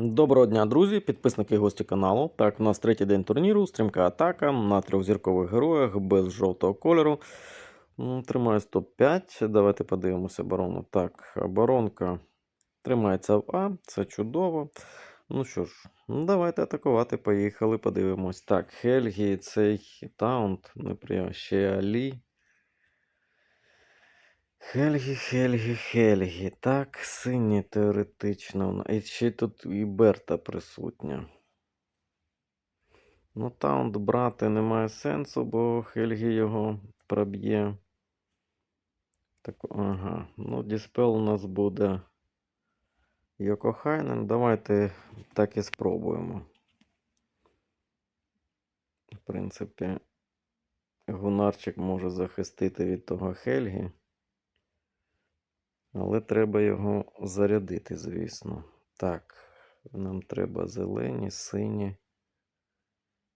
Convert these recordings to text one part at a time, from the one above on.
Доброго дня, друзі, підписники і гості каналу. Так, у нас третій день турніру, стрімка атака на трьохзіркових героях без жовтого кольору. М, Тримає 105. Давайте подивимося оборону. Так, оборонка тримається в А, це чудово. Ну що ж, ну, давайте атакувати. Поїхали, подивимось. Так, Хельгі, цей таунт, неприємно, ще Алі. Хельгі, Хельгі, Хельгі. Так, сині теоретично. І ще тут і Берта присутня. Ну, таунт брати немає сенсу, бо Хельгі його проб'є. Так, ага. Ну, Діспел у нас буде Йокохайнен. Давайте так і спробуємо. В принципі, Гунарчик може захистити від того Хельгі. Але треба його зарядити, звісно. Так, нам треба зелені, сині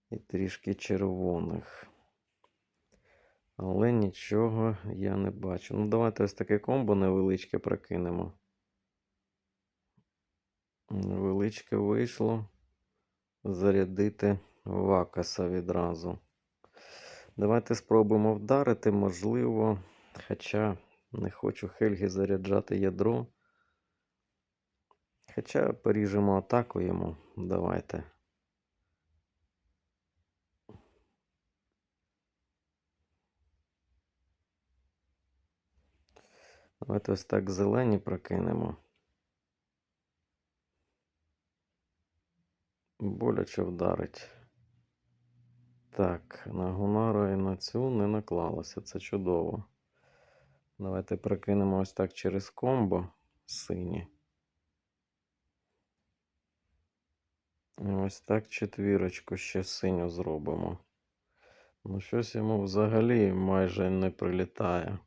і трішки червоних. Але нічого я не бачу. Ну, давайте ось таке комбо невеличке прокинемо. Невеличке вийшло. Зарядити Вакаса відразу. Давайте спробуємо вдарити, можливо. Хоча не хочу Хельгі заряджати ядро. Хоча поріжемо атаку йому. Давайте. Давайте ось так зелені прокинемо. Боляче вдарить. Так, на Гунара і на цю не наклалося. Це чудово. Давайте прокинемо ось так через комбо сині. Ось так четвірочку ще синю зробимо. Ну, щось йому взагалі майже не прилітає.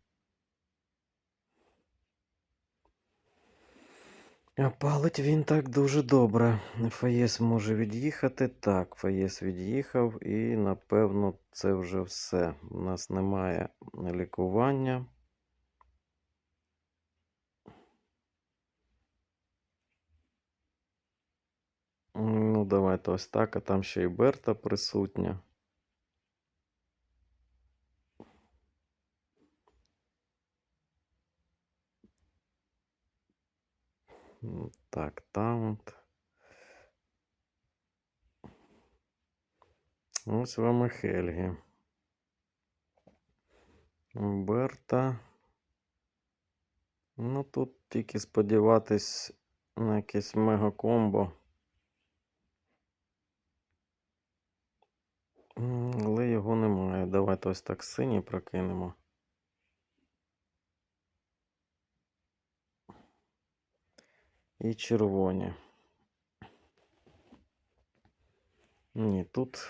А палить він так дуже добре. Фаєс може від'їхати. Так, Фаєс від'їхав, і напевно це вже все. У нас немає лікування. Ну, давайте ось так, а там ще і Берта присутня. Так, таунт. Ось вам і Хельгі. Берта. Ну, тут тільки сподіватись на якесь мега-комбо. Але його немає. Давайте ось так синій прокинемо. І червоні. Ні, тут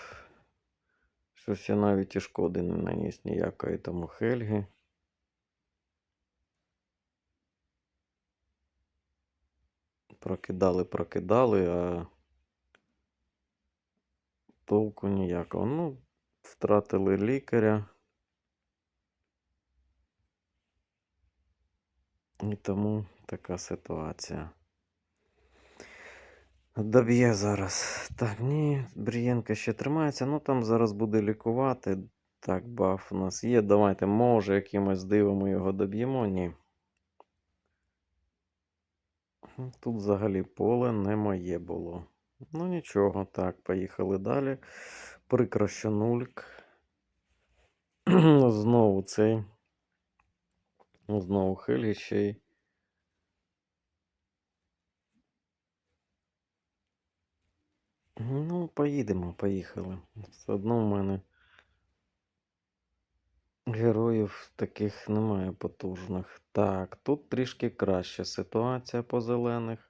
щось я навіть і шкоди не наніс ніякої тому Хельги. Прокидали, прокидали, а толку ніякого. Ну, втратили лікаря. І тому така ситуація. Доб'є зараз. Так, ні, Брієнка ще тримається. Ну там зараз буде лікувати. Так, баф у нас є. Давайте, може, якимось дивом його доб'ємо. Ні. Тут взагалі поле не моє було. Ну нічого, так, поїхали далі. Прикро, що нульк. Знову цей. Знову ще. Ну, поїдемо, поїхали. Все одно в мене героїв таких немає потужних. Так, тут трішки краща ситуація по зелених.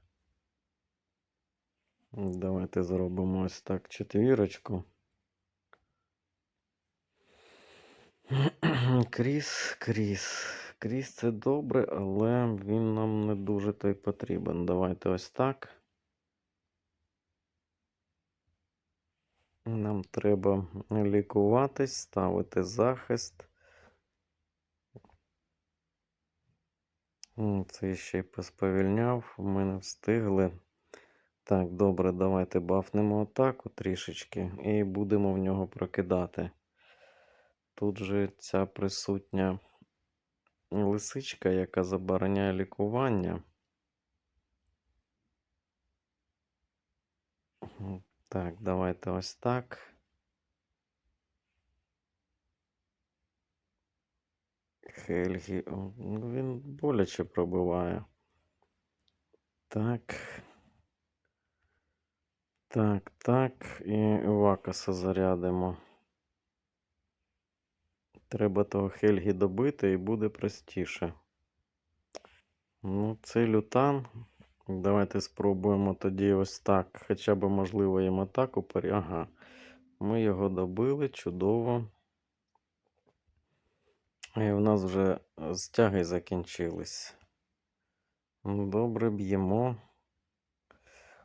Давайте зробимо ось так четвірочку. Кріс, Кріс. Кріс це добре, але він нам не дуже той потрібен. Давайте ось так. Нам треба лікуватись, ставити захист. Це ще й посповільняв. Ми не встигли. Так, добре, давайте бафнемо атаку трішечки і будемо в нього прокидати. Тут же ця присутня лисичка, яка забороняє лікування. Так, давайте ось так. Хельгі. ну, Він боляче пробиває. Так. Так, так. І Вакаса зарядимо. Треба того Хельгі добити і буде простіше. Ну, цей лютан. Давайте спробуємо тоді ось так. Хоча б, можливо, їм атаку порі. Ага. Ми його добили, чудово. І в нас вже стяги закінчились. Добре, б'ємо.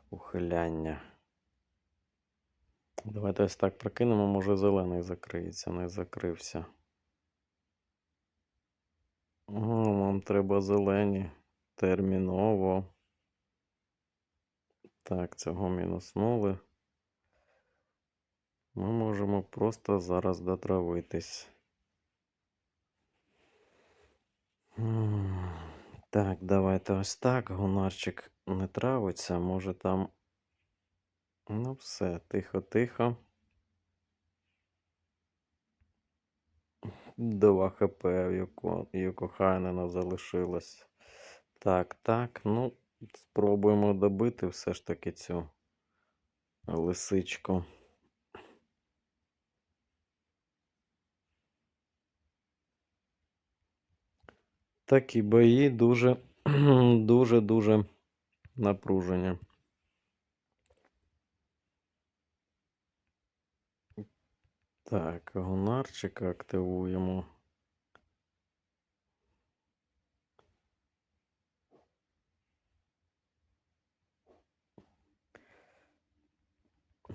Ухиляння. Давайте ось так прокинемо, може зелений закриється, не закрився. О, нам треба зелені. Терміново. Так, цього мінуснули. Ми можемо просто зараз дотравитись. Так, давайте ось так. Гонарчик не травиться, може там. Ну, все, тихо-тихо. 2 хп в Юко, Юкохайнена залишилось. Так, так, ну, спробуємо добити все ж таки цю лисичку. Такі бої дуже, дуже, дуже напружені. Так, гонарчика активуємо.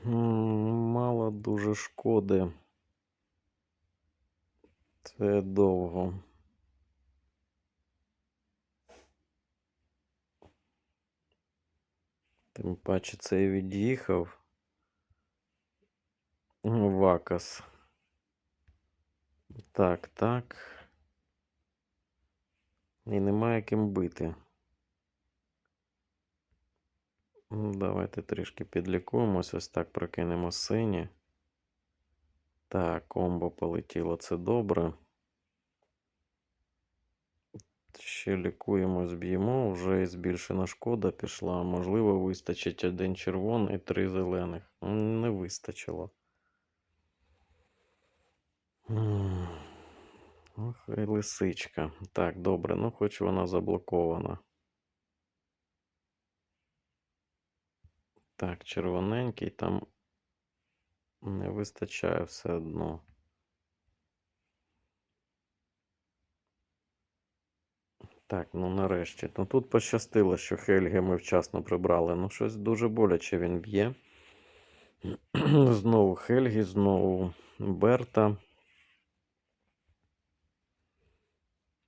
Мало дуже шкоди. Це довго. Тим паче цей від'їхав. Вакас. Так, так. І немає ким бити. Ну, Давайте трішки підлікуємось. Ось так прокинемо сині. Так, комбо полетіло, це добре. Ще лікуємо, зб'ємо, вже збільшена шкода пішла. Можливо, вистачить один червоний і три зелених. Не вистачило. Ох, і лисичка. Так, добре, ну хоч вона заблокована. Так, червоненький там не вистачає все одно. Так, ну нарешті. Ну тут пощастило, що Хельги ми вчасно прибрали. Ну, щось дуже боляче він б'є. Знову Хельгі, знову Берта.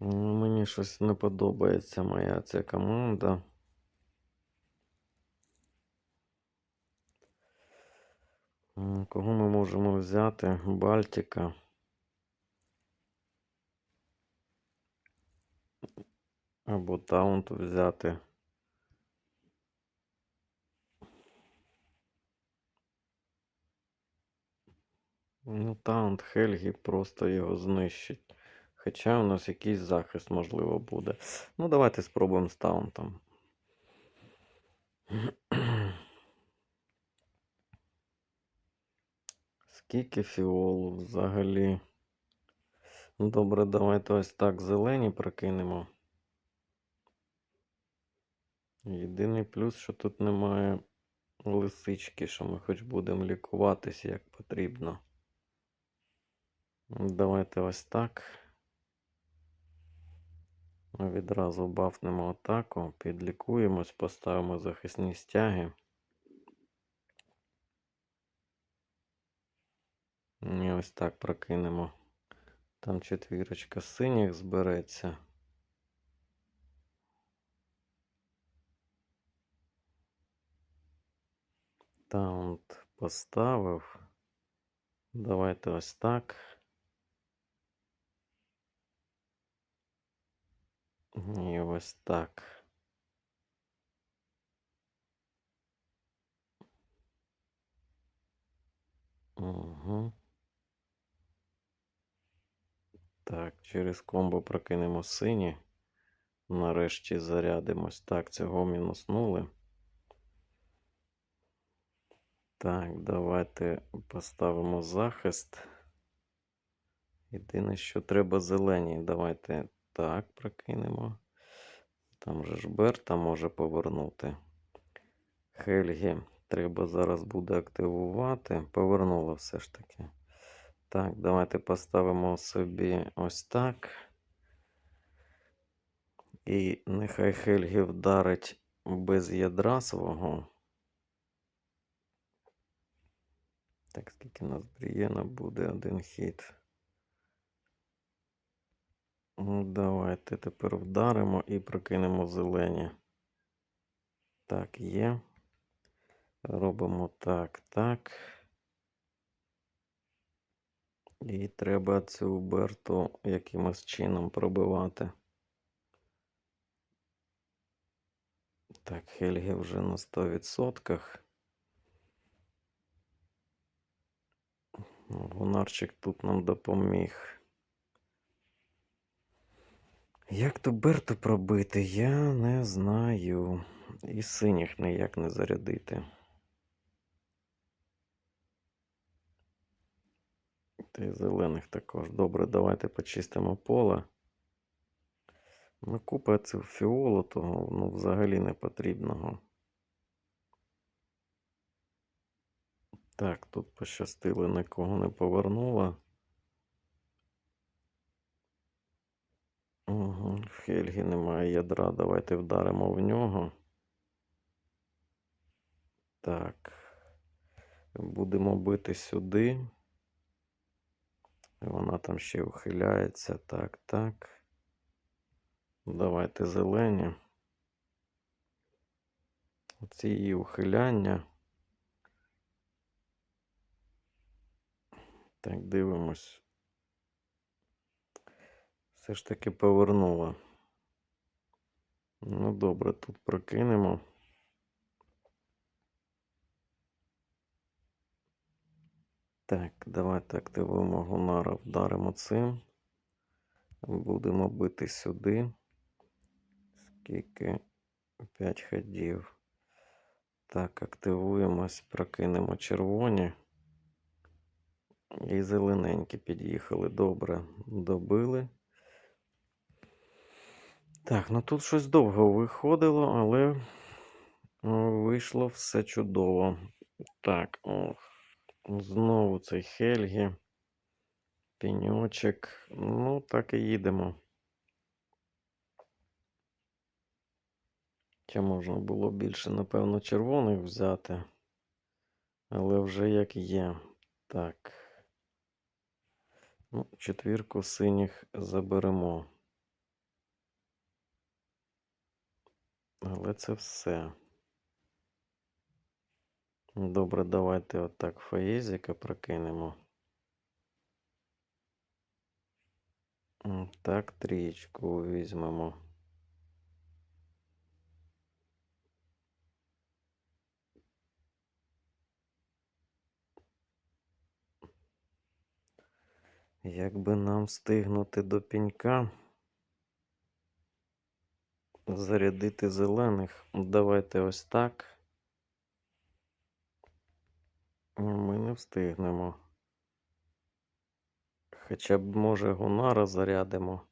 Ну, Мені щось не подобається моя ця команда. Кого ми можемо взяти? Бальтика. Або Таунт взяти. Ну, Таунт Хельгі просто його знищить. Хоча у нас якийсь захист, можливо, буде. Ну, давайте спробуємо з Таунтом. Скільки фіолу взагалі? Ну, добре, давайте ось так зелені прокинемо. Єдиний плюс, що тут немає лисички, що ми хоч будемо лікуватись як потрібно. Давайте ось так. Ми відразу бафнемо атаку, підлікуємось, поставимо захисні стяги. І ось так прокинемо. Там четвірочка синіх збереться. Таунт поставив. Давайте ось так. І ось так. Угу. Так, через комбо прокинемо сині. Нарешті зарядимось. Так, цього мінуснули. Так, давайте поставимо захист. Єдине, що треба зелені. Давайте так прокинемо. Там же ж Берта може повернути. Хельгі треба зараз буде активувати. Повернула все ж таки. Так, давайте поставимо собі ось так. І нехай Хельгі вдарить без ядра свого. Так, скільки у нас Брієна буде один хід. Ну, давайте тепер вдаримо і прокинемо зелені. Так, є. Робимо так, так. І треба цю берту якимось чином пробивати. Так, Хельгі вже на 100%. Гунарчик тут нам допоміг. Як ту берту пробити, я не знаю. І синіх ніяк не зарядити. Та й зелених також. Добре, давайте почистимо поле. Ну, купа цього фіолетового, ну, взагалі не потрібного. Так, тут пощастило, нікого не повернула. Угу. В Хельгі немає ядра. Давайте вдаримо в нього. Так. Будемо бити сюди. Вона там ще ухиляється. Так, так. Давайте зелені. Оці її ухиляння. Так, дивимось. Все ж таки повернула. Ну, добре, тут прокинемо. Так, давайте активуємо Гунара, вдаримо цим. Будемо бити сюди. Скільки? 5 ходів. Так, активуємось, прокинемо червоні. І зелененькі під'їхали. Добре, добили. Так, ну тут щось довго виходило, але вийшло все чудово. Так, о, знову цей Хельгі. Піньочок. Ну, так і їдемо. Ще можна було більше, напевно, червоних взяти. Але вже як є. Так. Ну, четвірку синіх заберемо. Але це все. Добре, давайте отак фаєзіка прокинемо. Так, трієчку візьмемо. Як би нам встигнути до пінька зарядити зелених? Давайте ось так. Ми не встигнемо. Хоча б, може, Гунара зарядимо.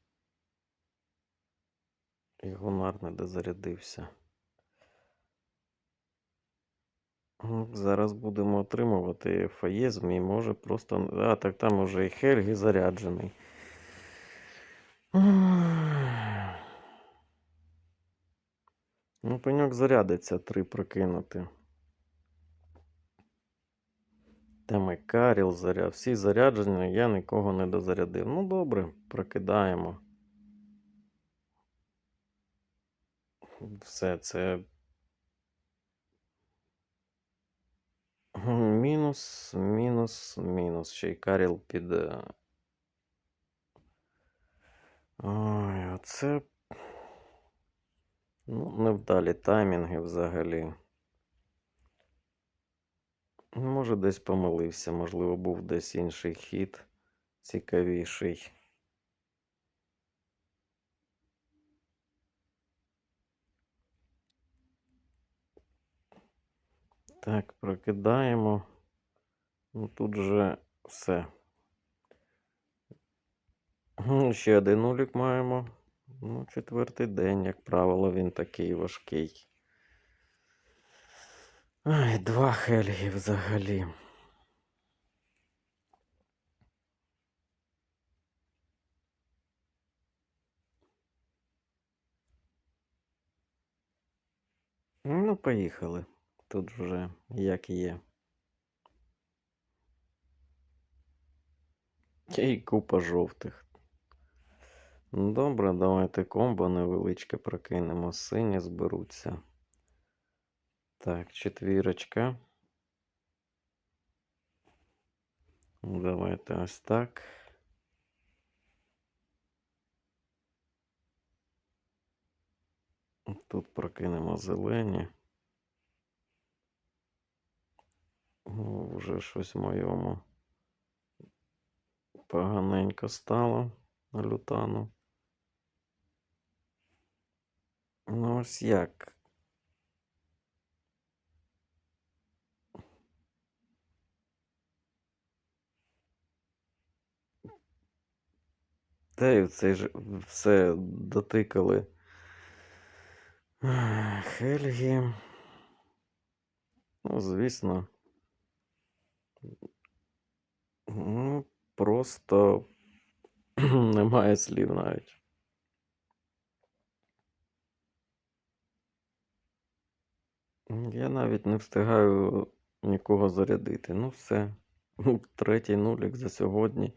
І Гунар не дозарядився. Зараз будемо отримувати фаєзм і може просто. А, так там уже і Хельгі заряджений. Ну, пеньок зарядиться три прокинути. Там і Каріл заряд. Всі заряджені, я нікого не дозарядив. Ну, добре, прокидаємо. Все це мінус, мінус, мінус. Ще й Каріл піде. Ой, оце. Ну, невдалі таймінги взагалі. Може, десь помилився, можливо, був десь інший хід цікавіший. Так, прокидаємо. Ну, тут же все. Ще один нулік маємо. Ну, четвертий день, як правило, він такий важкий. Ай, два Хельги взагалі. Ну, поїхали. Тут вже як є. Й купа жовтих. Добре, давайте комбо невеличке прокинемо. Сині зберуться. Так, четвірочка. Давайте ось так. Тут прокинемо зелені. Ну, вже щось в моєму поганенько стало на лютану. Ну, ось як. Та й це ж все дотикали. Хельгі. Ну, звісно. Ну, просто немає слів навіть. Я навіть не встигаю нікого зарядити. Ну, все. Третій нулік за сьогодні.